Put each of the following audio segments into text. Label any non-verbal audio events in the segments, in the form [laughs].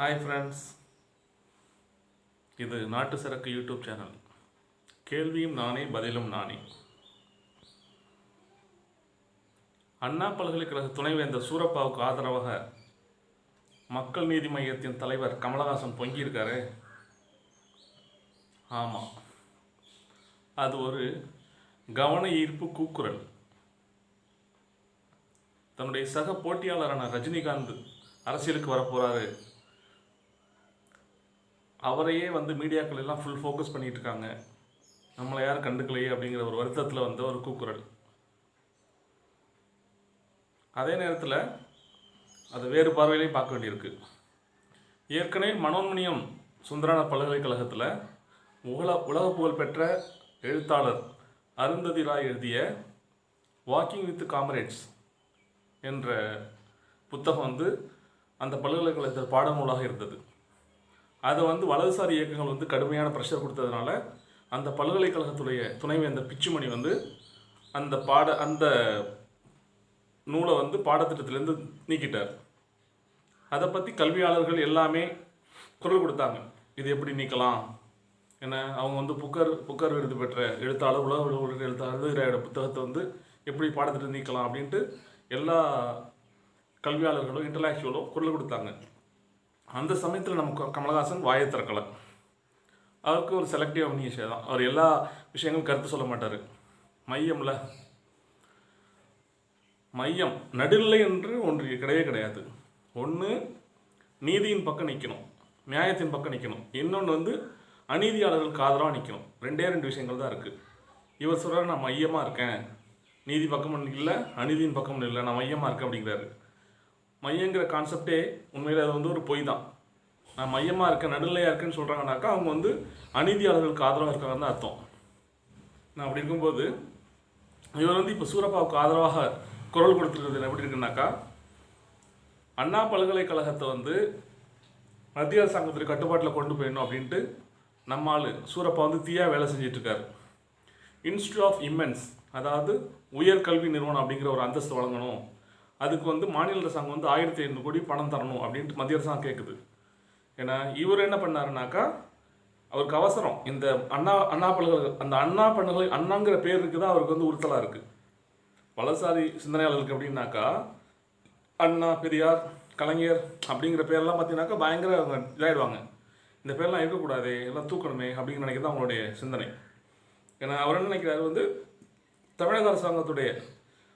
Hi friends இது நாட்டு சரக்கு யூடியூப் சேனல். கேள்வியும் நானே பதிலும் நானே. அண்ணா பல்கலைக்கழக துணைவேந்தர் சூரப்பாவுக்கு ஆதரவாக மக்கள் நீதி மையத்தின் தலைவர் கமலஹாசன் பொங்கியிருக்காரு. ஆமாம் அது ஒரு கவன ஈர்ப்பு கூக்குரல். தன்னுடைய சக போட்டியாளரான ரஜினிகாந்த் அரசியலுக்கு வரப்போகிறாரு அவரையே வந்து மீடியாக்கள் எல்லாம் ஃபுல் ஃபோக்கஸ் பண்ணிகிட்ருக்காங்க இருக்காங்க நம்மளை யார் கண்டுக்கலையே அப்படிங்கிற ஒரு வருத்தத்தில் வந்த ஒரு கூக்குரல். அதே நேரத்தில் அது வேறு பார்வையிலையும் பார்க்க வேண்டியிருக்கு. ஏற்கனவே மனோன்மணியம் சுந்தரான பல்கலைக்கழகத்தில் உலக உலக புகழ்பெற்ற எழுத்தாளர் அருந்ததி ராய் எழுதிய வாக்கிங் வித் காமரேட்ஸ் என்ற புத்தகம் வந்து அந்த பல்கலைக்கழகத்தில் பாடநூலாக இருந்தது. அதை வந்து வலதுசாரி இயக்கங்கள் வந்து கடுமையான ப்ரெஷர் கொடுத்ததுனால அந்த பல்கலைக்கழகத்துடைய துணைவேந்தர் பிச்சுமணி வந்து அந்த பாட அந்த நூலை வந்து பாடத்திட்டத்திலேருந்து நீக்கிட்டார். அதை பற்றி கல்வியாளர்கள் எல்லாமே குரல் கொடுத்தாங்க. இது எப்படி நீக்கலாம்? என்ன? அவங்க வந்து புக்கர் புக்கர் விருது பெற்ற எழுத்தாளர் உலக விருது எழுத்தாளர் புத்தகத்தை வந்து எப்படி பாடத்திட்டம் நீக்கலாம் அப்படின்ட்டு எல்லா கல்வியாளர்களும் இன்டலாக்சுவலும் குரல் கொடுத்தாங்க. அந்த சமயத்தில் நமக்கு கமலஹாசன் வாயை திறக்கலை. அவருக்கு ஒரு செலக்டிவ் அம்னிஷே தான். அவர் எல்லா விஷயங்களும் கருத்து சொல்ல மாட்டார். மையம்ல. மையம் நடுநிலை என்று ஒன்று கிடையவே கிடையாது. ஒன்று நீதியின் பக்கம் நிற்கணும் நியாயத்தின் பக்கம் நிற்கணும் இன்னொன்று வந்து அநீதியாளர்களுக்கு ஆதரவாக நிற்கணும் ரெண்டே ரெண்டு விஷயங்கள் தான் இருக்குது இவர் சொல்கிறார் நான் மையமாக இருக்கேன். நீதி பக்கம் இல்லை அநீதியின் பக்கம் இல்லை. நான் மையமாக இருக்கேன் அப்படிங்கிறாரு. மையங்கிற கான்செப்டே உண்மையில் அது வந்து ஒரு பொய் தான் நான் மையமாக இருக்கேன் நடுநிலையாக இருக்கேன்னு சொல்கிறாங்கனாக்கா அவங்க வந்து அநீதியாளர்களுக்கு ஆதரவாக இருக்காங்கன்னு தான் அர்த்தம். நான் அப்படி இருக்கும்போது இவர் வந்து இப்போ சூரப்பாவுக்கு ஆதரவாக குரல் கொடுத்துருக்கிறது எப்படி இருக்குன்னாக்கா அண்ணா பல்கலைக்கழகத்தை வந்து மத்திய அரசாங்கத்திற்கு கட்டுப்பாட்டில் கொண்டு போயிடணும் அப்படின்ட்டு நம்ம ஆள் சூரப்பா வந்து தீயாக வேலை செஞ்சுட்டு இன்ஸ்டியூட் ஆஃப் இம்மென்ஸ் அதாவது உயர்கல்வி நிறுவனம் அப்படிங்கிற ஒரு அந்தஸ்து வழங்கணும். அதுக்கு வந்து மாநில அரசாங்கம் வந்து ஆயிரத்தி ஐநூறு கோடி பணம் தரணும் அப்படின்ட்டு மத்திய அரசாங்கம் கேட்குது ஏன்னா இவர் என்ன பண்ணாருனாக்கா அவருக்கு அவசரம். இந்த அண்ணா அண்ணா பல்கலை அந்த அண்ணா பல்கலை அண்ணாங்கிற பேர் தான் அவருக்கு வந்து உறுத்தலாக இருக்குது வலசாரி சிந்தனையாளர்களுக்கு அப்படின்னாக்கா அண்ணா பெரியார் கலைஞர் அப்படிங்கிற பேரெல்லாம் பார்த்தீங்கன்னாக்கா பயங்கர அவங்க இதாகிடுவாங்க இந்த பேர்லாம் இருக்கக்கூடாது எல்லாம் தூக்கணுமே அப்படின்னு நினைக்கிறது அவங்களுடைய சிந்தனை. ஏன்னா அவர் என்ன நினைக்கிறாரு வந்து தமிழக அரசாங்கத்துடைய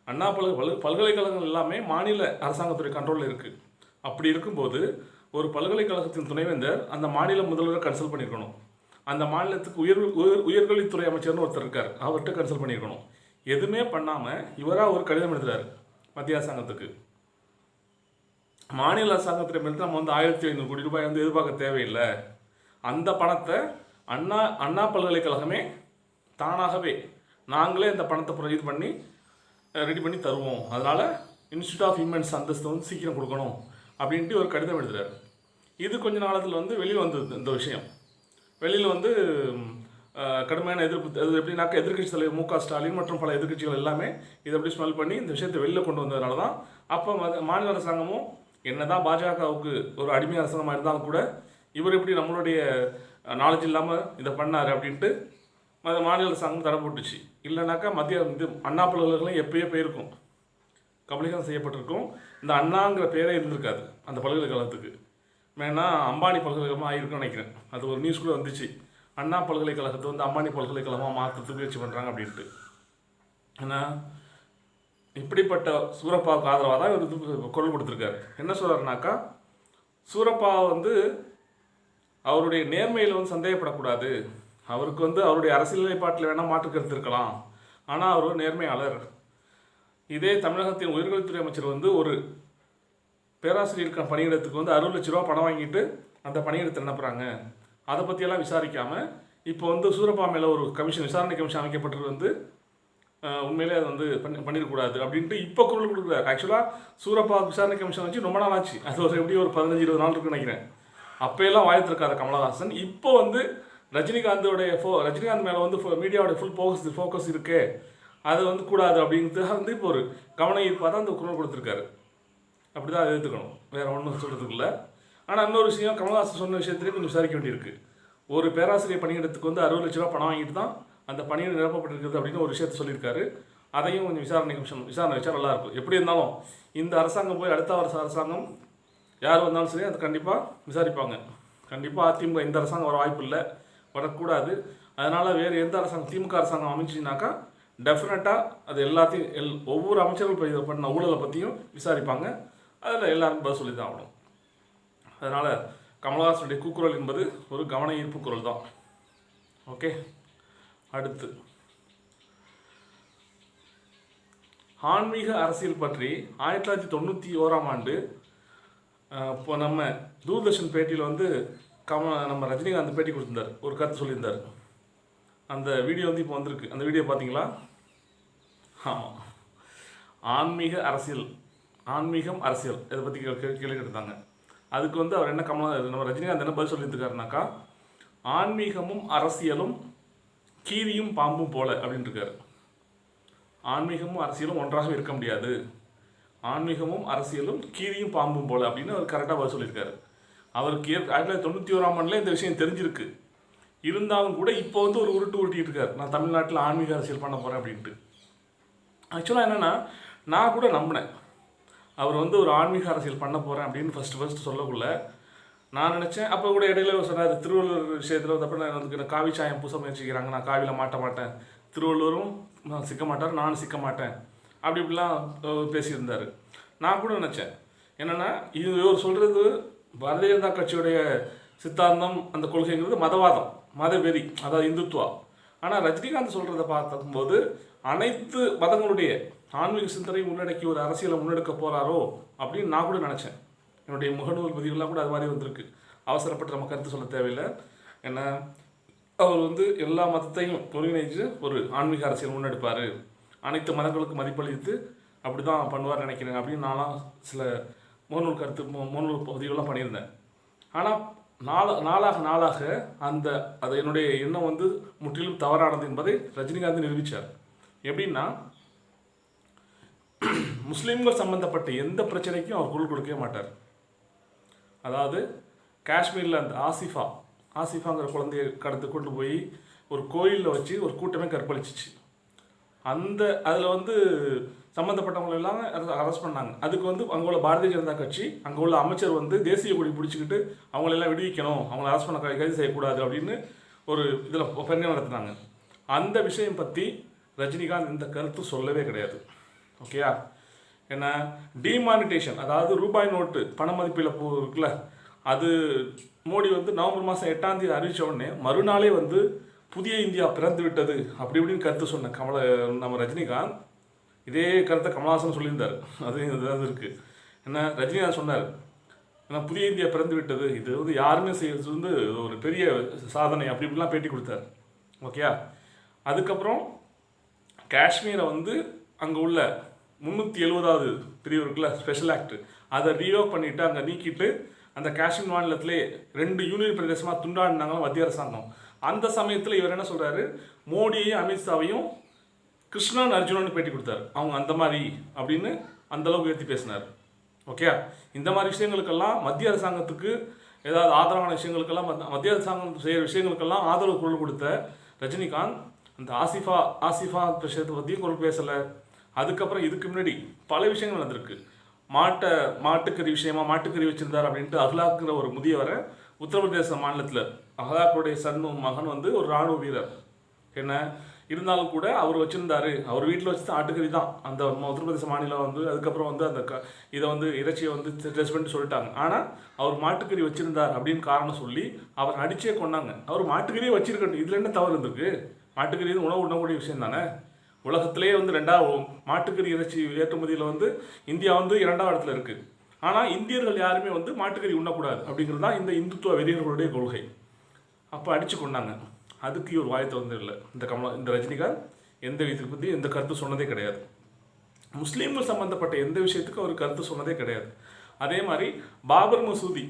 அண்ணா பல பல் பல்கலைக்கழகங்கள் எல்லாமே மாநில அரசாங்கத்துறை கண்ட்ரோலில் இருக்குது அப்படி இருக்கும்போது ஒரு பல்கலைக்கழகத்தின் துணைவேந்தர் அந்த மாநில முதல்வரை கன்சல்ட் பண்ணியிருக்கணும் அந்த மாநிலத்துக்கு உயர் உயர் உயர்கல்வித்துறை அமைச்சர்னு ஒருத்தர் இருக்கார். அவர்கிட்ட கன்சல்ட் பண்ணியிருக்கணும் எதுவுமே பண்ணாமல் இவராக ஒரு கடிதம் எழுதுறாரு மத்திய அரசாங்கத்துக்கு. மாநில அரசாங்கத்திடமிருந்து நம்ம வந்து ஆயிரத்தி ஐநூறு கோடி ரூபாய் வந்து எதிர்பார்க்க தேவையில்லை. அந்த பணத்தை அண்ணா அண்ணா பல்கலைக்கழகமே தானாகவே நாங்களே இந்த பணத்தை இது பண்ணி ரெடி பண்ணி தருவோம். அதனால் இன்ஸ்டியூட் ஆஃப் ஹியூமன்ஸ் அந்தஸ்து வந்து சீக்கிரம் கொடுக்கணும் அப்படின்ட்டு ஒரு கடிதம் எழுதுறாரு. இது கொஞ்ச நாளத்தில் வந்து வெளியில் வந்தது இந்த விஷயம். வெளியில் வந்து கடுமையான எதிர்ப்பு அது எப்படின்னாக்கா எதிர்க்கட்சி தலைவர் மு க ஸ்டாலின் மற்றும் பல எதிர்க்கட்சிகள் எல்லாமே இதை அப்படி ஸ்மெல் பண்ணி இந்த விஷயத்தை வெளியில் கொண்டு வந்ததுனால தான் அப்போ மாநில அரசாங்கமும் என்னதான் பாஜகவுக்கு ஒரு அடிமை அரசாங்கமாக இருந்தாலும் கூட இவர் எப்படி நம்மளுடைய நாலேஜ் இல்லாமல் இதை பண்ணார் அப்படின்ட்டு மாநில அரசாங்கம் தடை போட்டுச்சு இல்லைனாக்கா மத்திய இது அண்ணா பல்கலைக்கழகம் எப்பயோ போயிருக்கும். கபலீகரம் செய்யப்பட்டிருக்கும். இந்த அண்ணாங்கிற பேரே இருந்திருக்காது அந்த பல்கலைக்கழகத்துக்கு. வேணா அம்பானி பல்கலைக்கழகமாக ஆயிருக்குன்னு நினைக்கிறேன். அது ஒரு நியூஸ் கூட வந்துச்சு. அண்ணா பல்கலைக்கழகத்தை வந்து அம்பானி பல்கலைக்கழகமாக மாற்றுறதுக்கு முயற்சி பண்ணுறாங்க அப்படின்ட்டு. ஏன்னா இப்படிப்பட்ட சூரப்பாவுக்கு ஆதரவாக தான் இவர் இது குரல் கொடுத்துருக்காரு. என்ன சொல்கிறாருனாக்கா சூரப்பா வந்து அவருடைய நேர்மையில் வந்து சந்தேகப்படக்கூடாது. அவருக்கு வந்து அவருடைய அரசியல் நிலைப்பாட்டில் வேணால் மாற்று கருத்து இருக்கலாம். ஆனால் அவர் ஒரு நேர்மையாளர். இதே தமிழகத்தின் உயர்கல்வித்துறை அமைச்சர் வந்து ஒரு பேராசிரியருக்கான பணியிடத்துக்கு வந்து அறுபது லட்ச ரூபா பணம் வாங்கிட்டு அந்த பணியிடத்தை நினப்புறாங்க அதை பற்றியெல்லாம் விசாரிக்காமல் இப்போ வந்து சூரப்பா மேலே ஒரு கமிஷன் விசாரணை கமிஷன் அமைக்கப்பட்டது வந்து உண்மையிலே அது வந்து பண்ணி பண்ணிடக்கூடாது அப்படின்ட்டு இப்போ குரல் கொடுக்குறாரு. ஆக்சுவலாக சூரப்பா விசாரணை கமிஷன் வச்சு ரொம்ப நாள் ஆச்சு அது ஒரு எப்படி ஒரு பதினஞ்சு இருபது நாள் இருக்குன்னு நினைக்கிறேன். அப்போயெல்லாம் வாயத்திருக்காத கமலஹாசன். இப்போ வந்து ரஜினிகாந்தோடைய ஃபோ ரஜினிகாந்த் மேலே வந்து மீடியாவோட ஃபுல் ஃபோக்கஸ் ஃபோக்கஸ் இருக்கே. அது வந்து கூடாது அப்படிங்கிறது [laughs] வந்து இப்போ ஒரு கவன ஈர்ப்பாக தான் அந்த குரல் கொடுத்துருக்காரு. அப்படி தான் அதை எடுத்துக்கணும். வேறு ஒன்றும் சொல்கிறதுக்கு இல்லை ஆனால் இன்னொரு விஷயம் கமல்ஹாசன் சொன்ன விஷயத்துலேயே கொஞ்சம் விசாரிக்க வேண்டியிருக்கு. ஒரு பேராசிரியர் பணியிடத்துக்கு வந்து அறுபது லட்ச ரூபா பணம் வாங்கிட்டு தான் அந்த பணியிடம் நிரப்பப்பட்டிருக்கிறது அப்படின்னு ஒரு விஷயத்த சொல்லியிருக்காரு. அதையும் கொஞ்சம் விசாரணை கமிஷன் விசாரணை வச்சா நல்லாயிருக்கும் எப்படி இருந்தாலும் இந்த அரசாங்கம் போய் அடுத்த வருஷ அரசாங்கம் யார் வந்தாலும் சரி அது கண்டிப்பாக விசாரிப்பாங்க. கண்டிப்பாக அதிமுக இந்த அரசாங்கம் வர வாய்ப்பு இல்லை. வரக்கூடாது அதனால் வேறு எந்த அரசாங்கம் திமுக அரசாங்கம் அமைச்சுனாக்கா டெஃபினட்டாக அது எல்லாத்தையும் எல் ஒவ்வொரு அமைச்சர்கள் இப்ப இதை பண்ண ஊழலை பற்றியும் விசாரிப்பாங்க. அதில் எல்லாருக்கும் பதில் சொல்லி தான் ஆகணும். அதனால் கமலஹாசனுடைய கூக்குரல் என்பது ஒரு கவன ஈர்ப்பு குரல் தான். ஓகே? அடுத்து. ஆன்மீக அரசியல் பற்றி ஆயிரத்தி தொள்ளாயிரத்தி தொண்ணூற்றி ஓராம் ஆண்டு இப்போ நம்ம தூர்தர்ஷன் பேட்டியில் வந்து கம நம்ம ரஜினிகாந்த் பேட்டி கொடுத்துருந்தார். ஒரு கருத்து சொல்லியிருந்தார். அந்த வீடியோ வந்து இப்போ வந்திருக்கு. அந்த வீடியோ பார்த்தீங்களா? ஆமாம் ஆன்மீக அரசியல். ஆன்மீகம் அரசியல். இதை பற்றி கேள்வி கேட்டாங்க அதுக்கு வந்து அவர் என்ன கமலா நம்ம ரஜினிகாந்த் என்ன பதில் சொல்லியிருக்காருனாக்கா ஆன்மீகமும் அரசியலும் கீரியும் பாம்பும் போல அப்படின்ட்டுருக்காரு ஆன்மீகமும் அரசியலும் ஒன்றாக இருக்க முடியாது. ஆன்மீகமும் அரசியலும் கீரியும் பாம்பும் போல அப்படின்னு அவர் கரெக்டாக பதில் சொல்லியிருக்காரு. அவருக்கு ஏற் ஆயிரத்தி தொள்ளாயிரத்தி தொண்ணூற்றி ஓராம் ஆண்டில் இந்த விஷயம் தெரிஞ்சிருக்கு. இருந்தாலும் கூட இப்போ வந்து ஒரு உருட்டு ஊட்டிகிட்டு இருக்கார். நான் தமிழ்நாட்டில் ஆன்மீக அரசியல் பண்ண போகிறேன் அப்படின்ட்டு. ஆக்சுவலாக என்னென்னா நான் கூட நம்பினேன். அவர் வந்து ஒரு ஆன்மீக அரசியல் பண்ண போகிறேன் அப்படின்னு ஃபஸ்ட்டு ஃபஸ்ட்டு சொல்லக்குள்ள நான் நினச்சேன். அப்போ கூட இடையில சொன்னார் திருவள்ளுவர் விஷயத்தில் வந்து அப்புறம் வந்து எனக்கு காவி சாயம் பூச முயற்சிக்கிறாங்க நான் காவியில் மாட்ட மாட்டேன். திருவள்ளுவரும் நான் சிக்க மாட்டார் நானும் சிக்க மாட்டேன். அப்படி இப்படிலாம் பேசியிருந்தார். நான் கூட நினச்சேன். என்னென்னா இது இவர் சொல்கிறது பாரதிய ஜனதா கட்சியுடைய சித்தாந்தம் அந்த கொள்கைங்கிறது மதவாதம் மதவெறி அதாவது இந்துத்துவா. ஆனால் ரஜினிகாந்த் சொல்கிறத பார்க்கும்போது அனைத்து மதங்களுடைய ஆன்மீக சிந்தனையும் உள்ளடக்கி ஒரு அரசியலை முன்னெடுக்க போகிறாரோ அப்படின்னு நான் கூட நினச்சேன். என்னுடைய முகநூல் பதிவுலாம் கூட அது மாதிரி வந்திருக்கு. அவசரப்பட்டு நம்ம கருத்து சொல்ல தேவையில்லை. என்ன அவர் வந்து எல்லா மதத்தையும் ஒருங்கிணைச்சு ஒரு ஆன்மீக அரசியல் முன்னெடுப்பார். அனைத்து மதங்களுக்கு மதிப்பளித்து அப்படி தான் பண்ணுவார் நினைக்கிறேன் அப்படின்னு நான்லாம் சில முகநூல் கருத்து மு- முகநூல் பதிவுலாம் பண்ணியிருந்தேன். ஆனால் நாள நாளாக நாளாக அந்த அது என்னுடைய எண்ணம் வந்து முற்றிலும் தவறானது என்பதை ரஜினிகாந்த் நிரூபித்தார் எப்படின்னா முஸ்லீம்கள் சம்பந்தப்பட்ட எந்த பிரச்சனைக்கும் அவர் குரல் கொடுக்கவே மாட்டார். அதாவது காஷ்மீரில் அந்த ஆசிஃபா ஆசிஃபாங்கிற குழந்தைய கடந்து கொண்டு போய் ஒரு கோயிலில் வச்சு ஒரு கூட்டமே கற்பழிச்சிச்சு. அந்த அதில் வந்து சம்மந்தப்பட்டவங்களெல்லாம் அரெஸ்ட் பண்ணாங்க. அதுக்கு வந்து அங்கே உள்ள பாரதிய ஜனதா கட்சி அங்கே உள்ள அமைச்சர் வந்து தேசிய கொடி பிடிச்சிக்கிட்டு அவங்களெல்லாம் விடுவிக்கணும் அவங்கள அரெஸ்ட் பண்ண கைது செய்யக்கூடாது அப்படின்னு ஒரு இதில் பெண்ணை நடத்துனாங்க. அந்த விஷயம் பற்றி ரஜினிகாந்த் இந்த கருத்து சொல்லவே கிடையாது. ஓகேயா ஏன்னா டிமானிட்டேஷன் அதாவது ரூபாய் நோட்டு பண மதிப்பில் போ இருக்குல்ல அது மோடி வந்து நவம்பர் மாதம் எட்டாம் தேதி அறிவித்த உடனே மறுநாளே வந்து புதிய இந்தியா பிறந்து விட்டது அப்படி இப்படின்னு கருத்து சொன்ன கமல நம்ம ரஜினிகாந்த் இதே கருத்தை கமலஹாசன் சொல்லியிருந்தார். அது இதாவது இருக்குது என்ன ரஜினிகாந்த் சொன்னார். ஏன்னா புதிய இந்தியா பிறந்து விட்டது. இது வந்து யாருமே செய்யறது வந்து ஒரு பெரிய சாதனை. அப்படி இப்படிலாம் பேட்டி கொடுத்தார். ஓகேயா? அதுக்கப்புறம் காஷ்மீரை வந்து அங்கே உள்ள முந்நூற்றி எழுபதாவது பிரிவு இருக்குல்ல ஸ்பெஷல் ஆக்ட் அதை ரீஓக் பண்ணிவிட்டு அங்கே நீக்கிட்டு அந்த காஷ்மீர் மாநிலத்திலே ரெண்டு யூனியன் பிரதேசமாக துண்டாடினாங்களும் மத்திய அரசாங்கம். அந்த சமயத்தில் இவர் என்ன சொல்கிறாரு மோடியையும் அமித்ஷாவையும் கிருஷ்ணன் அர்ஜுனன் பேட்டி கொடுத்தாரு. அவங்க அந்த மாதிரி அப்படின்னு அந்தளவுக்கு உயர்த்தி பேசினார். ஓகே இந்த மாதிரி விஷயங்களுக்கெல்லாம் மத்திய அரசாங்கத்துக்கு ஏதாவது ஆதரவான விஷயங்களுக்கெல்லாம் மத்திய அரசாங்கம் செய்கிற விஷயங்களுக்கெல்லாம் ஆதரவு குரல் கொடுத்த ரஜினிகாந்த் அந்த ஆசிஃபா ஆசிஃபா விஷயத்தை பற்றியும் குரல் பேசலை. அதுக்கப்புறம் இதுக்கு முன்னாடி பல விஷயங்கள் நடந்திருக்கு. மாட்டை மாட்டுக்கறி விஷயமா மாட்டுக்கறி வச்சிருந்தார் அப்படின்ட்டு அஹ்லாக்குற ஒரு முதியவரை உத்தரப்பிரதேச மாநிலத்தில் அஹ்லாக்குடைய சன்னும் மகன் வந்து ஒரு ராணுவ வீரர். என்ன? இருந்தாலும் கூட அவர் வச்சுருந்தாரு. அவர் வீட்டில் வச்சு தான் ஆட்டுக்கறி தான். அந்த உத்தரப்பிரதேச மாநிலம் வந்து அதுக்கப்புறம் வந்து அந்த க இதை வந்து இறைச்சியை வந்து டெஸ்ட் பண்ணிட்டு சொல்லிட்டாங்க. ஆனால் அவர் மாட்டுக்கறி வச்சுருந்தார் அப்படின்னு காரணம் சொல்லி அவர் அடிச்சே கொண்டாங்க அவர் மாட்டுக்கறியே வச்சிருக்கட்டும் இதில் என்ன தவறு இருந்திருக்கு? மாட்டுக்கறி வந்து உணவு உண்ணக்கூடிய விஷயம் தானே? உலகத்திலேயே வந்து ரெண்டாவது மாட்டுக்கறி இறைச்சி ஏற்றுமதியில் வந்து இந்தியா வந்து இரண்டாவது இடத்துல இருக்குது ஆனால் இந்தியர்கள் யாருமே வந்து மாட்டுக்கறி உண்ணக்கூடாது அப்படிங்கிறது தான் இந்த இந்துத்துவ வெறியர்களுடைய கொள்கை. அப்போ அடித்து கொண்டாங்க அதுக்கு இவர் வாய் திறந்து இந்த கமலா இந்த ரஜினிகாந்த் எந்த விஷயத்தை பற்றி எந்த கருத்து சொன்னதே கிடையாது. முஸ்லீம்கள் சம்மந்தப்பட்ட எந்த விஷயத்துக்கும் அவர் கருத்து சொன்னதே கிடையாது. அதே மாதிரி பாபர் மசூதி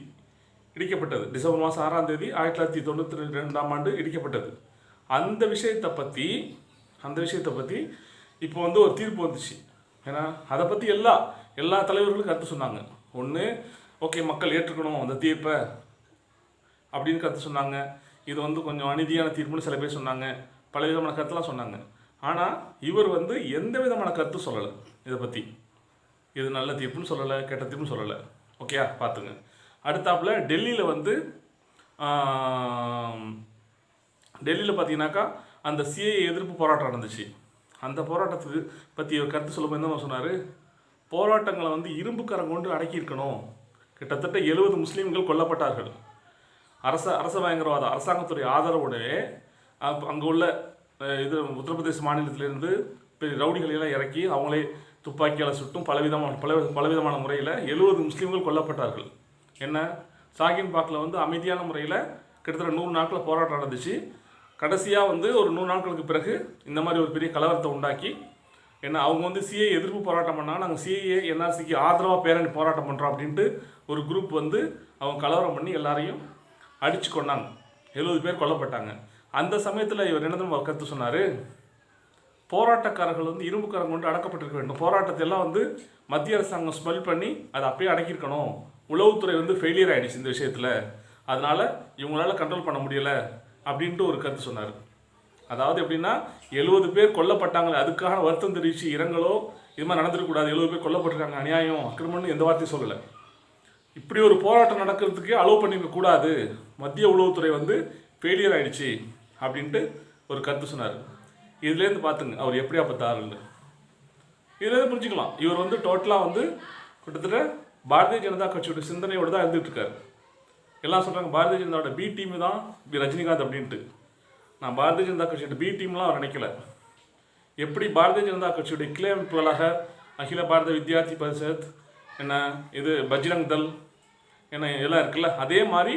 இடிக்கப்பட்டது. டிசம்பர் மாதம் ஆறாம் தேதி ஆயிரத்தி தொள்ளாயிரத்தி தொண்ணூற்றி ரெண்டாம் ஆண்டு இடிக்கப்பட்டது. அந்த விஷயத்தை பற்றி அந்த விஷயத்தை பற்றி இப்போ வந்து ஒரு தீர்ப்பு வந்துச்சு. ஏன்னா அதை பற்றி எல்லா எல்லா தலைவர்களும் கருத்து சொன்னாங்க. ஒன்று ஓகே மக்கள் ஏற்றுக்கணும் அந்த தீர்ப்பை அப்படின்னு கருத்து சொன்னாங்க. இது வந்து கொஞ்சம் அநீதியான தீர்ப்புன்னு சில பேர் சொன்னாங்க. பல விதமான கருத்துலாம் சொன்னாங்க. ஆனால் இவர் வந்து எந்த விதமான கருத்தும் சொல்லலை இதை பற்றி இது நல்ல தீர்ப்புன்னு சொல்லலை கெட்ட தீர்ப்புன்னு சொல்லலை. ஓகேயா பார்த்துங்க அடுத்தாப்புல டெல்லியில் வந்து டெல்லியில் பார்த்தீங்கன்னாக்கா அந்த சிஏ எதிர்ப்பு போராட்டம் நடந்துச்சு. அந்த போராட்டத்துக்கு பற்றி ஒரு கருத்து சொல்லும்போது என்ன சொன்னார்? போராட்டங்களை வந்து இரும்புக்கரம் கொண்டு அடக்கியிருக்கணும். கிட்டத்தட்ட எழுபது முஸ்லீம்கள் கொல்லப்பட்டார்கள். அரச அரச பயங்கரவாத அரசாங்கத்துடைய ஆதரவுடனே அங்கே உள்ள இது உத்தரப்பிரதேச மாநிலத்திலிருந்து பெரிய ரவுடிகளையெல்லாம் இறக்கி அவங்களே துப்பாக்கியால் சுட்டும் பலவிதமான பல பலவிதமான முறையில் எழுபது முஸ்லீம்கள் கொல்லப்பட்டார்கள். என்ன? சாகின் பாக்கில் வந்து அமைதியான முறையில் கிட்டத்தட்ட நூறு நாட்கள் போராட்டம் நடந்துச்சு. கடைசியாக வந்து ஒரு நூறு நாட்களுக்கு பிறகு இந்த மாதிரி ஒரு பெரிய கலவரத்தை உண்டாக்கி ஏன்னா அவங்க வந்து சிஏ எதிர்ப்பு போராட்டம் பண்ணாங்க. நாங்கள் சிஏ என்ஆர்சிக்கு ஆதரவாக பேரணி போராட்டம் பண்ணுறோம் அப்படின்ட்டு ஒரு குரூப் வந்து அவங்க கலவரம் பண்ணி எல்லாரையும் அடித்து கொண்டாங்க. எழுபது பேர் கொல்லப்பட்டாங்க. அந்த சமயத்தில் இவர் என்ன தெரியுமா கருத்து சொன்னார்? போராட்டக்காரர்கள் வந்து இரும்புக்காரங்க கொண்டு அடக்கப்பட்டிருக்க வேண்டும். போராட்டத்தை எல்லாம் வந்து மத்திய அரசாங்கம் ஸ்மெல் பண்ணி அதை அப்படியே அடக்கியிருக்கணும். உளவுத்துறை வந்து ஃபெயிலியர் ஆகிடுச்சு இந்த விஷயத்தில். அதனால் இவங்களால் கண்ட்ரோல் பண்ண முடியலை அப்படின்ட்டு ஒரு கருத்து சொன்னார். அதாவது எப்படின்னா எழுபது பேர் கொல்லப்பட்டாங்களே அதுக்காக வருத்தம் தெரிவித்து இரங்கலோ இது மாதிரி நடந்துடக்கூடாது எழுபது பேர் கொல்லப்பட்டிருக்காங்க அநியாயம் அக்கிரமம்னு எந்த வார்த்தையும் சொல்லலை. இப்படி ஒரு போராட்டம் நடக்கிறதுக்கே அலோவ் பண்ணிக்க கூடாது. மத்திய உளவுத்துறை வந்து ஃபெயிலியர் ஆயிடுச்சு அப்படின்ட்டு ஒரு கருத்து சொன்னார். இதுலேருந்து பார்த்துங்க அவர் எப்படியாப்பட்ட ஆளுன்னு இதுலேருந்து புரிஞ்சுக்கலாம். இவர் வந்து டோட்டலாக வந்து கிட்டத்தட்ட பாரதிய ஜனதா கட்சியோட சிந்தனையோடு தான் இருந்துட்டு இருக்காரு. எல்லாம் சொல்கிறாங்க பாரதிய ஜனதாவோட பி டீம் தான் பி ரஜினிகாந்த் அப்படின்ட்டு. நான் பாரதிய ஜனதா கட்சியோட பி டீம்லாம் அவர் நினைக்கல. எப்படி பாரதிய ஜனதா கட்சியுடைய கிளை அமைப்புகளாக அகில பாரத வித்யார்த்தி பரிஷத் என்ன இது பஜ்ரங் தள். என்ன எல்லாம் இருக்குல்ல? அதே மாதிரி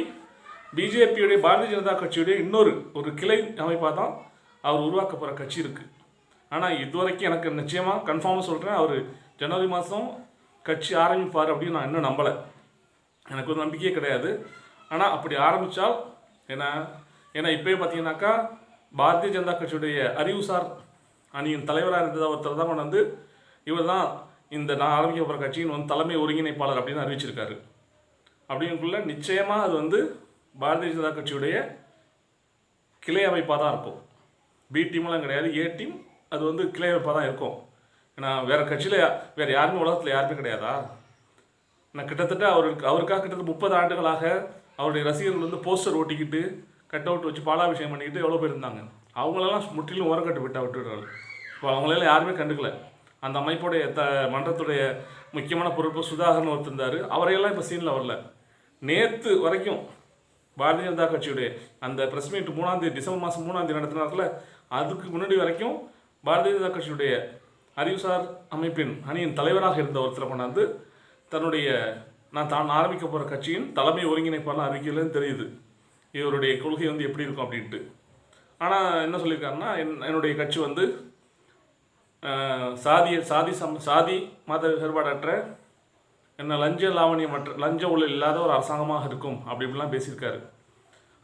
பிஜேபியுடைய பாரதிய ஜனதா கட்சியுடைய இன்னொரு ஒரு கிளை அமைப்பாக தான் அவர் உருவாக்க போகிற கட்சி இருக்குது ஆனால் இதுவரைக்கும் எனக்கு நிச்சயமாக கன்ஃபார்மாக சொல்கிறேன் அவர் ஜனவரி மாதம் கட்சி ஆரம்பிப்பார் அப்படின்னு நான் இன்னும் நம்பலை. எனக்கு ஒரு நம்பிக்கையே கிடையாது. ஆனால் அப்படி ஆரம்பித்தால் ஏன்னா ஏன்னா இப்போயே பார்த்தீங்கன்னாக்கா பாரதிய ஜனதா கட்சியுடைய அறிவுசார் அணியின் தலைவராக இருந்தது ஒருத்தர் தான் கொண்டு வந்து இவர் தான் இந்த நான் ஆரம்பிக்க போகிற கட்சியின் வந்து தலைமை ஒருங்கிணைப்பாளர் அப்படின்னு அறிவிச்சிருக்காரு. அப்படிங்குள்ள நிச்சயமாக அது வந்து பாரதிய ஜனதா கட்சியுடைய கிளை அமைப்பாக தான் இருக்கும். பி டீம்லாம் கிடையாது. ஏ டீம் அது வந்து கிளை அமைப்பாக தான் இருக்கும். ஏன்னா வேறு கட்சியில் வேறு யாருமே உலகத்தில் யாருமே கிடையாதா? நான் கிட்டத்தட்ட அவருக்கு அவருக்காக கிட்டத்தட்ட முப்பது ஆண்டுகளாக அவருடைய ரசிகர்கள் வந்து போஸ்டர் ஒட்டிக்கிட்டு கட் அவுட் வச்சு பாலாபிஷேகம் பண்ணிக்கிட்டு எவ்வளோ பேர் இருந்தாங்க. அவங்களெல்லாம் முற்றிலும் ஓரக்கட்டு விட்டா விட்டுடுறாரு இப்போ அவங்களெல்லாம் யாருமே கண்டுக்கலை. அந்த அமைப்புடைய த மன்றத்துடைய முக்கியமான பொறுப்பு சுதாகர்னு ஒருத்தர் இருந்தார். அவரையெல்லாம் இப்போ சீனில் வரல. நேற்று வரைக்கும் பாரதிய ஜனதா கட்சியுடைய அந்த ப்ரெஸ் மீட் மூணாந்தேதி டிசம்பர் மாதம் மூணாந்தேதி நடத்தினார்ல அதுக்கு முன்னாடி வரைக்கும் பாரதிய ஜனதா கட்சியுடைய அறிவுசார் அமைப்பின் அணியின் தலைவராக இருந்த ஒருத்தரை கொண்டாந்து தன்னுடைய நான் தான் ஆரம்பிக்க போகிற கட்சியின் தலைமை ஒருங்கிணைப்பாளர் அறிக்கையிலேருந்து தெரியுது. இவருடைய கொள்கை வந்து எப்படி இருக்கும் அப்படின்ட்டு. ஆனால் என்ன சொல்லியிருக்காருன்னா என் என்னுடைய கட்சி வந்து சாதிய சாதி சம் சாதி மத வேறுபாடற்ற என்ன லஞ்ச லாவணியமற்ற லஞ்ச ஊழல் இல்லாத ஒரு அரசாங்கமாக இருக்கும் அப்படி இப்படிலாம் பேசியிருக்காரு.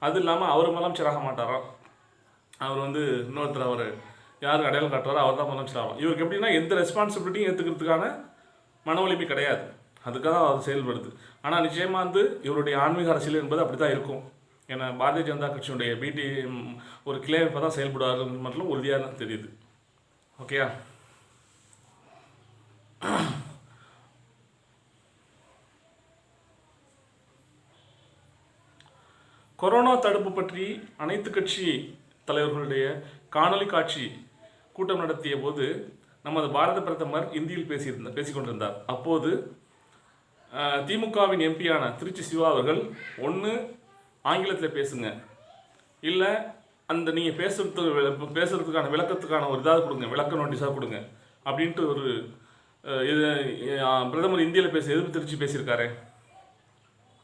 அது இல்லாமல் அவர் முதலமைச்சராக மாட்டாராம் அவர் வந்து இன்னொருத்தர் அவர் யார் அடையாளம் காட்டுறாரோ அவர் தான் முதலமைச்சர் ஆகும் இவருக்கு எப்படின்னா எந்த ரெஸ்பான்சிபிலிட்டியும் ஏற்றுக்கிறதுக்கான மன வலிமை கிடையாது. அதுக்காக தான் அவர் செயல்படுது. ஆனால் நிச்சயமாக வந்து இவருடைய ஆன்மீக அரசியல் என்பது அப்படி தான் இருக்கும். ஏன்னா பாரதிய ஜனதா கட்சியுடைய பிடி ஒரு கிளை தான் செயல்படுவார்கள் மட்டும் உறுதியாக தெரியுது. ஓகேயா கொரோனா தடுப்பு பற்றி அனைத்து கட்சி தலைவர்களுடைய காணொளி காட்சி கூட்டம் நடத்திய போது நமது பாரத பிரதமர் இந்தியில் பேசியிருந்த பேசிக்கொண்டிருந்தார். அப்போது திமுகவின் எம்பியான திருச்சி சிவா அவர்கள் ஒன்று ஆங்கிலத்தில் பேசுங்க. இல்லை அந்த நீங்கள் பேசுறது பேசுறதுக்கான விளக்கத்துக்கான ஒரு இதாக கொடுங்க விளக்க நோட்டீஸாக கொடுங்க. அப்படின்ட்டு ஒரு இது பிரதமர் இந்தியில் பேச எதிர்ப்பு திருச்சி பேசியிருக்காரு.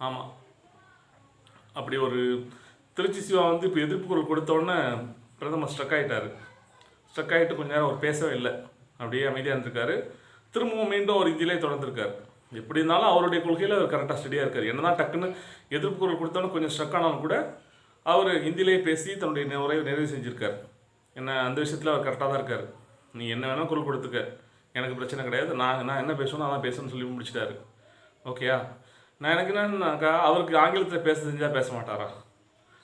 ஆமாம் அப்படி ஒரு திருச்சி சிவா வந்து இப்போ எதிர்ப்பு குரல் கொடுத்தோடனே பிரதமர் ஸ்ட்ரக் ஆகிட்டார் ஸ்ட்ரக் ஆகிட்டு கொஞ்ச நேரம் அவர் பேசவே இல்லை. அப்படியே அமைதியாக இருந்திருக்காரு. திரும்பவும் மீண்டும் அவர் இந்தியிலே தொடர்ந்துருக்கார். எப்படி இருந்தாலும் அவருடைய கொள்கையில் அவர் கரெக்டாக ஸ்டடியாக இருக்கார். என்னதான் டக்குன்னு எதிர்ப்பு குரல் கொடுத்தோன்னு கொஞ்சம் ஸ்ட்ரக் ஆனாலும் கூட அவர் ஹிந்திலே பேசி தன்னுடைய நெ- உரையை நிறைவு செஞ்சுருக்கார். என்ன அந்த விஷயத்தில் அவர் கரெக்டாக தான் இருக்கார். நீ என்ன வேணால் குரல் கொடுத்துக்க. எனக்கு பிரச்சனை கிடையாது. நான் நான் என்ன பேசணும் அதான் பேசணும்னு சொல்லி முடிச்சிட்டாரு. ஓகேயா நான் எனக்கு என்னன்னாக்கா அவருக்கு ஆங்கிலத்தில் பேச செஞ்சால் பேச மாட்டாரா?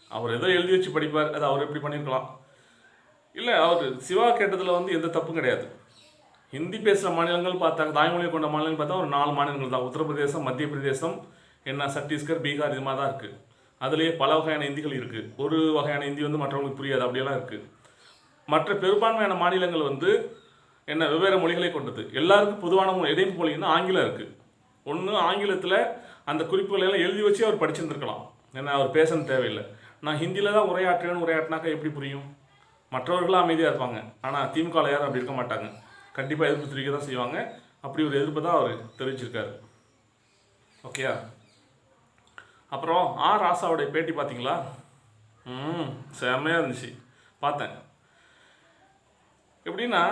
அவர் ஏதோ எழுதி வச்சு படிப்பார். அது அவர் எப்படி பண்ணியிருக்கலாம் இல்லை அவர் சிவா கேட்டதில் வந்து எந்த தப்பும் கிடையாது. ஹிந்தி பேசுகிற மாநிலங்கள் பார்த்தாங்க. தாய்மொழியை கொண்ட மாநிலங்கள் பார்த்தா ஒரு நாலு மாநிலங்கள் தான். உத்தரப்பிரதேசம் மத்திய பிரதேசம் என்ன சத்தீஸ்கர் பீகார் இது மாதிரி தான் இருக்குது அதுலேயே பல வகையான இந்திகள் இருக்குது ஒரு வகையான இந்தி வந்து மற்றவங்களுக்கு புரியாது அப்படியெல்லாம் இருக்குது மற்ற பெரும்பான்மையான மாநிலங்கள் வந்து என்ன வெவ்வேறு மொழிகளை கொண்டது. எல்லாருக்கும் பொதுவான மொழி எதையும் மொழின்னா ஆங்கிலம் இருக்குது ஒன்று ஆங்கிலத்தில் அந்த குறிப்புகளை எல்லாம் எழுதி வச்சு அவர் படிச்சிருந்துருக்கலாம். ஏன்னா அவர் பேசணும் தேவையில்லை. நான் ஹிந்தியில் தான் உரையாற்றுவேன்னு உரையாற்றினாக்கா எப்படி புரியும்? மற்றவர்களும் அமைதியாக இருப்பாங்க. ஆனால் திமுகவில் யாரும் அப்படி இருக்க மாட்டாங்க. கண்டிப்பாக எதிர்ப்பு தெரிவிக்க தான் செய்வாங்க. அப்படி ஒரு எதிர்ப்பு தான் அவர் தெரிவிச்சிருக்காரு. ஓகேயா? அப்புறம் ஆர் ராசாவுடைய பேட்டி பார்த்தீங்களா? ம் செம்மையாக இருந்துச்சு. பார்த்தேன். எப்படின்னா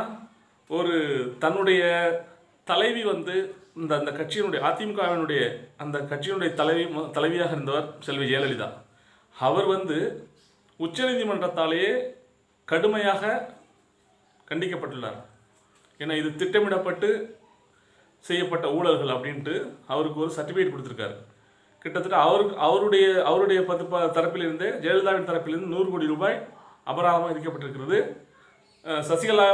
ஒரு தன்னுடைய தலைவி வந்து இந்த அந்த கட்சியினுடைய அதிமுகவினுடைய அந்த கட்சியினுடைய தலைவி தலைவியாக இருந்தவர் செல்வி ஜெயலலிதா. அவர் வந்து உச்சநீதிமன்றத்தாலேயே கடுமையாக கண்டிக்கப்பட்டுள்ளார். ஏன்னா இது திட்டமிடப்பட்டு செய்யப்பட்ட ஊழல்கள் அப்படின்ட்டு அவருக்கு ஒரு சர்டிஃபிகேட் கொடுத்துருக்காரு. கிட்டத்தட்ட அவருக்கு அவருடைய அவருடைய பத்து ப தரப்பிலிருந்தே ஜெயலலிதாவின் தரப்பிலிருந்து நூறு கோடி ரூபாய் அபராதமாக விதிக்கப்பட்டிருக்கிறது சசிகலா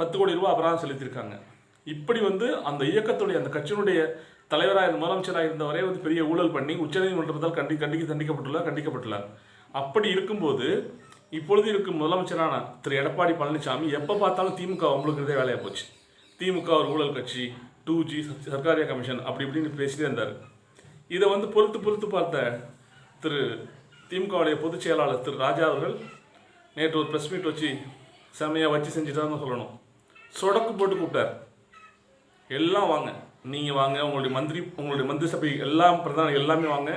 பத்து கோடி ரூபாய் அபராதம் செலுத்தியிருக்காங்க. இப்படி வந்து அந்த இயக்கத்துடைய அந்த கட்சியினுடைய தலைவராக இருந்த முதலமைச்சராக இருந்தவரே வந்து பெரிய ஊழல் பண்ணி உச்சநீதிமன்றத்தால் கண்டி கண்டிக்க தண்டிக்கப்பட்டுள்ளார் கண்டிக்கப்பட்டுள்ளார். அப்படி இருக்கும்போது இப்பொழுது இருக்கும் முதலமைச்சரான திரு. எடப்பாடி பழனிசாமி எப்போ பார்த்தாலும் திமுக அவங்களுக்குறதே வேலையாக போச்சு. திமுக ஒரு ஊழல் கட்சி டூ ஜி சர்க்காரிய கமிஷன் அப்படி இப்படின்னு பேசிட்டே இருந்தார். இதை வந்து பொறுத்து பொறுத்து பார்த்த திரு திமுகவுடைய பொதுச் செயலாளர் திரு ராஜா அவர்கள் நேற்று ஒரு ப்ரெஸ் மீட் வச்சு செமையாக வச்சு செஞ்சுட்டாருன்னு சொல்லணும். சொடக்கு போட்டு கூப்பிட்டார். எல்லாம் வாங்க. நீங்கள் வாங்க. உங்களுடைய மந்திரி உங்களுடைய மந்திரி சபை எல்லாம் பிரதான எல்லாமே வாங்க.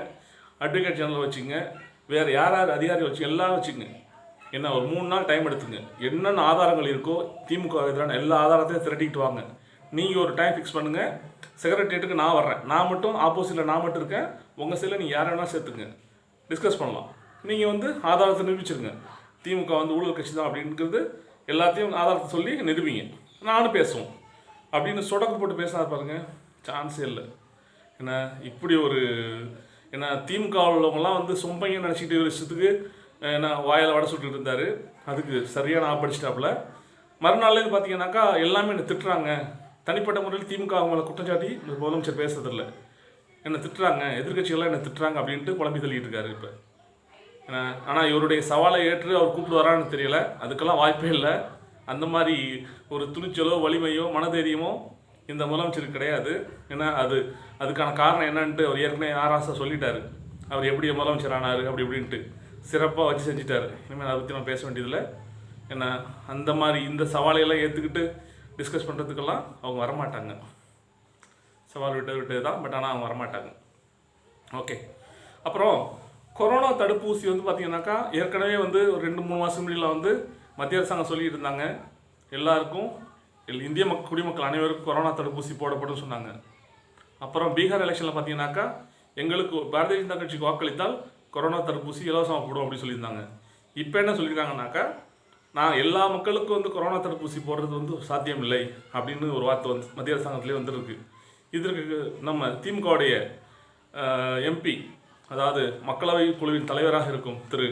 அட்வொகேட் ஜெனரல் வச்சுங்க. வேறு யார் யார் அதிகாரி வச்சு எல்லாம் வச்சுங்க. என்ன ஒரு மூணு நாள் டைம் எடுத்துங்க. என்னென்ன ஆதாரங்கள் இருக்கோ திமுக எதிரான எல்லா ஆதாரத்தையும் திரட்டிக்கிட்டு வாங்க. நீங்கள் ஒரு டைம் ஃபிக்ஸ் பண்ணுங்கள் செக்ரட்டரியேட்டுக்கு நான் வர்றேன். நான் மட்டும் ஆப்போசிட்டில் நான் மட்டும் இருக்கேன். உங்கள் சைடில் நீங்கள் யாரை வேணால் சேர்த்துங்க டிஸ்கஸ் பண்ணலாம். நீங்கள் வந்து ஆதாரத்தை நிரூபிச்சிருங்க. திமுக வந்து ஊழல் கட்சி தான் அப்படிங்கிறது எல்லாத்தையும் ஆதாரத்தை சொல்லி நிரூபிங்க. நானும் பேசுவோம். அப்படின்னு சொடக்கு போட்டு பேசினா பாருங்க. சான்ஸே இல்லை. ஏன்னா இப்படி ஒரு ஏன்னா திமுக உள்ளவங்கலாம் வந்து சொம்பைங்க நினச்சிக்கிட்டு ஒரு விஷயத்துக்கு என்ன வாயில் வடை சுட்டுட்டு இருந்தார். அதுக்கு சரியான ஆப்படிச்சிட்டாப்புல மறுநாள்லேருந்து பார்த்தீங்கன்னாக்கா எல்லாமே என்னை திட்டுறாங்க. தனிப்பட்ட முறையில் திமுக அவங்கள குற்றச்சாட்டி முதலமைச்சர் பேசுறதில்ல. என்னை திட்டுறாங்க எதிர்க்கட்சிகள்லாம் என்னை திட்டுறாங்க அப்படின்ட்டு குழம்பி தள்ளிட்டு இருக்காரு இப்போ. ஏன்னா ஆனால் இவருடைய சவாலை ஏற்று அவர் கூப்பிட்டு வரான்னு தெரியல. அதுக்கெல்லாம் வாய்ப்பே இல்லை. அந்த மாதிரி ஒரு துணிச்சலோ வலிமையோ மனதைரியமோ இந்த முதலமைச்சருக்கு கிடையாது. ஏன்னா அது அதுக்கான காரணம் என்னன்ட்டு அவர் ஏற்கனவே ஆராசா சொல்லிட்டாரு. அவர் எப்படி முதலமைச்சர் ஆனார் அப்படி இப்படின்ட்டு. சிறப்பாக வச்சு செஞ்சிட்டாரு. இனிமேல் அதை பற்றி நான் பேச வேண்டியதில்லை. ஏன்னா அந்த மாதிரி இந்த சவாலையெல்லாம் ஏற்றுக்கிட்டு டிஸ்கஸ் பண்ணுறதுக்கெல்லாம் அவங்க வரமாட்டாங்க. சவால் விட்டு விட்டு தான் பட் ஆனால் அவங்க வரமாட்டாங்க. ஓகே அப்புறம் கொரோனா தடுப்பூசி வந்து பார்த்தீங்கன்னாக்கா ஏற்கனவே வந்து ஒரு ரெண்டு மூணு மாதம் முன்னாடியில் வந்து மத்திய அரசாங்கம் சொல்லிட்டு இருந்தாங்க எல்லாருக்கும் எல் இந்திய மக் குடிமக்கள் அனைவருக்கும் கொரோனா தடுப்பூசி போடப்படும் சொன்னாங்க. அப்புறம் பீகார் எலெக்ஷனில் பார்த்தீங்கன்னாக்கா எங்களுக்கு பாரதிய ஜனதா கட்சிக்கு வாக்களித்தால் கொரோனா தடுப்பூசி இலவசமாக போடும் அப்படின்னு சொல்லியிருந்தாங்க. இப்போ என்ன சொல்லியிருக்காங்கனாக்கா நான் எல்லா மக்களுக்கும் வந்து கொரோனா தடுப்பூசி போடுறது வந்து சாத்தியம் இல்லை அப்படின்னு ஒரு வார்த்தை வந்து மத்திய அரசாங்கத்திலே வந்துருக்கு. இதற்கு நம்ம திமுகவுடைய எம்பி அதாவது மக்களவை குழுவின் தலைவராக இருக்கும் திரு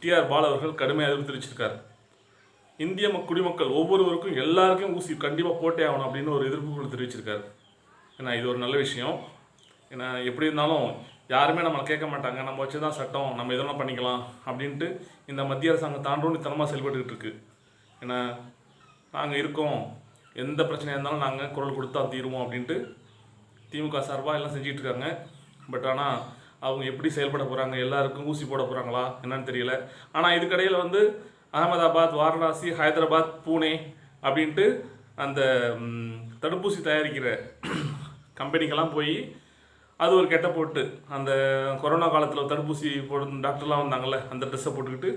டிஆர் பால் அவர்கள் கடுமையாக எதிர்ப்பு தெரிவிச்சிருக்கார் இந்திய குடிமக்கள் ஒவ்வொருவருக்கும் எல்லாருக்கும் ஊசி கண்டிப்பாக போட்டே ஆகணும் அப்படின்னு ஒரு எதிர்ப்பு குழு தெரிவிச்சிருக்காரு. ஏன்னா இது ஒரு நல்ல விஷயம். ஏன்னா எப்படி இருந்தாலும் யாருமே நம்மளை கேட்க மாட்டாங்க. நம்ம வச்சு தான் சட்டம் நம்ம இதெல்லாம் பண்ணிக்கலாம் அப்படின்ட்டு இந்த மத்திய அரசாங்கம் தாண்டோனித்தனமாக செயல்பட்டுக்கிட்டு இருக்குது ஏன்னா நாங்கள் இருக்கோம். எந்த பிரச்சனையாக இருந்தாலும் நாங்கள் குரல் கொடுத்தா தீருவோம் அப்படின்ட்டு திமுக சார்பாக எல்லாம் செஞ்சிகிட்ருக்காங்க பட் ஆனால் அவங்க எப்படி செயல்பட போகிறாங்க எல்லாருக்கும் ஊசி போட போகிறாங்களா என்னன்னு தெரியல. ஆனால் இதுக்கடையில் வந்து அகமதாபாத் வாரணாசி ஹைதராபாத் பூனே அப்படின்ட்டு அந்த தடுப்பூசி தயாரிக்கிற கம்பெனிக்கெல்லாம் போய் அது ஒரு கெட்ட போட்டு அந்த கொரோனா காலத்தில் தடுப்பூசி போடு டாக்டர்லாம் வந்தாங்கல்ல அந்த ட்ரெஸ்ஸை போட்டுக்கிட்டு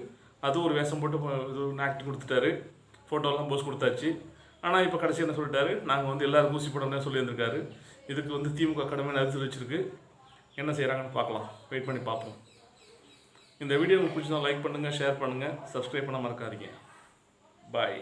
அது ஒரு வேஷம் போட்டு இது ஆக்ட் கொடுத்துட்டாரு. ஃபோட்டோலாம் போஸ்ட் கொடுத்தாச்சு. ஆனால் இப்போ கடைசி என்ன சொல்லிட்டாரு? நாங்கள் வந்து எல்லோரும் ஊசி போடணும்னு சொல்லியிருந்திருக்காரு. இதுக்கு வந்து திமுக கடுமையான அறிவித்து வச்சுருக்கு. என்ன செய்கிறாங்கன்னு பார்க்கலாம். வெயிட் பண்ணி பார்ப்போம். இந்த வீடியோ உங்களுக்கு பிடிச்சா லைக் பண்ணுங்கள் ஷேர் பண்ணுங்கள் சப்ஸ்கிரைப் பண்ண மறக்காதீங்க. பாய்